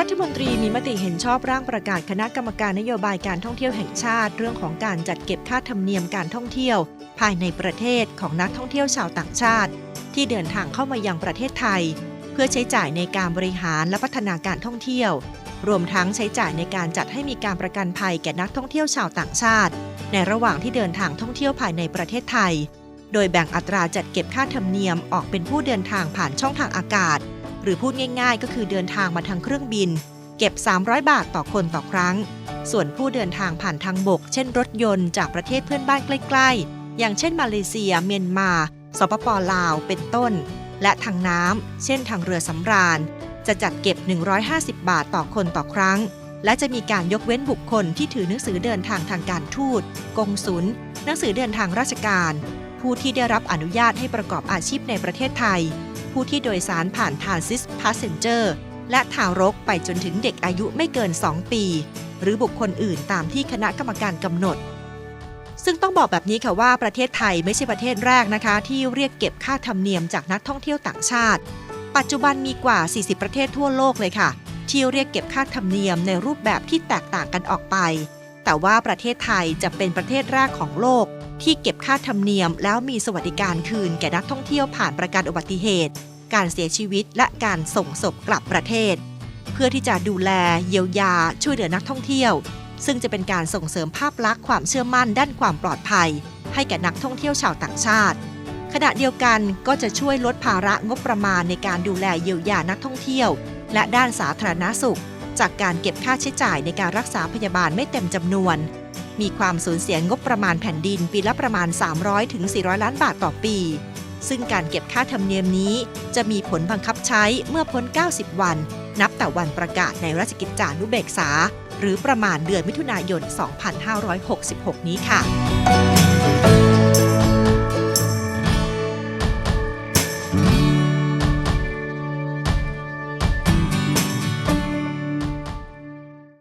รัฐมนตรีมีมติเห็นชอบร่างประกาศคณะกรรมการนโยบายการท่องเที่ยวแห่งชาติ เรื่องของการจัดเก็บค่าธรรมเนียมการท่องเที่ยว ภายในประเทศของนักท่องเที่ยวชาวต่างชาติ ที่เดินทางเข้ามายังประเทศไทย เพื่อใช้จ่ายในการบริหารและพัฒนาการท่องเที่ยว รวมทั้งใช้จ่ายในการจัดให้มีการประกันภัยแก่นักท่องเที่ยวชาวต่างชาติ ในระหว่างที่เดินทางท่องเที่ยวภายในประเทศไทย โดยแบ่งอัตราจัดเก็บค่าธรรมเนียมออกเป็นผู้เดินทางผ่านช่องทางอากาศ หรือพูดง่ายๆ ก็คือเดินทางมาทางเครื่องบิน เก็บ 300 บาทต่อคนต่อครั้ง ส่วนผู้เดินทางผ่านทางบก เช่นรถยนต์จากประเทศเพื่อนบ้านใกล้ๆ อย่างเช่นมาเลเซีย เมียนมา สปปลาว เป็นต้น และทางน้ำ เช่นทางเรือสำราญ จะจัดเก็บ 150 บาทต่อคนต่อครั้ง และจะมีการยกเว้นบุคคลที่ถือหนังสือเดินทางทางการทูต กงสุล หนังสือเดินทางราชการ ผู้ที่ได้รับอนุญาตให้ประกอบอาชีพในประเทศไทย ผู้ที่โดยสารผ่านทานซิสพาสเซนเจอร์และทารกไปจนถึงเด็กอายุไม่เกิน 2 ปี หรือบุคคลอื่นตามที่คณะกรรมการกำหนด ซึ่งต้องบอกแบบนี้ค่ะว่าประเทศไทยไม่ใช่ประเทศแรกนะคะ ที่เรียกเก็บค่าธรรมเนียมจากนักท่องเที่ยวต่างชาติ ปัจจุบันมีกว่า 40 ประเทศทั่วโลกเลยค่ะ ที่เรียกเก็บค่าธรรมเนียมในรูปแบบที่แตกต่างกันออกไป แต่ว่าประเทศไทยจะเป็นประเทศแรกของโลก ที่เก็บค่าธรรมเนียม แล้วมีสวัสดิการคืนแก่นักท่องเที่ยวผ่านประกันอุบัติเหตุ การเสียชีวิตและการส่งศพกลับประเทศ เพื่อที่จะดูแลเยียวยาช่วยเหลือนักท่องเที่ยว ซึ่งจะเป็นการส่งเสริมภาพลักษณ์ความเชื่อมั่นด้านความปลอดภัย ให้แก่นักท่องเที่ยวชาวต่างชาติ ขณะเดียวกันก็จะช่วยลดภาระงบประมาณในการดูแลเยียวยานักท่องเที่ยว และด้านสาธารณสุข จากการเก็บค่าใช้จ่ายในการรักษาพยาบาลไม่เต็มจำนวน มีความสูญเสียงบประมาณแผ่นดินปีละประมาณ 300ถึง400 ล้านบาทต่อปี ซึ่งการเก็บค่าธรรมเนียมนี้จะมีผลบังคับใช้เมื่อพ้น 90 วัน นับแต่วันประกาศในราชกิจจานุเบกษา หรือประมาณเดือนมิถุนายน 2566 นี้ค่ะ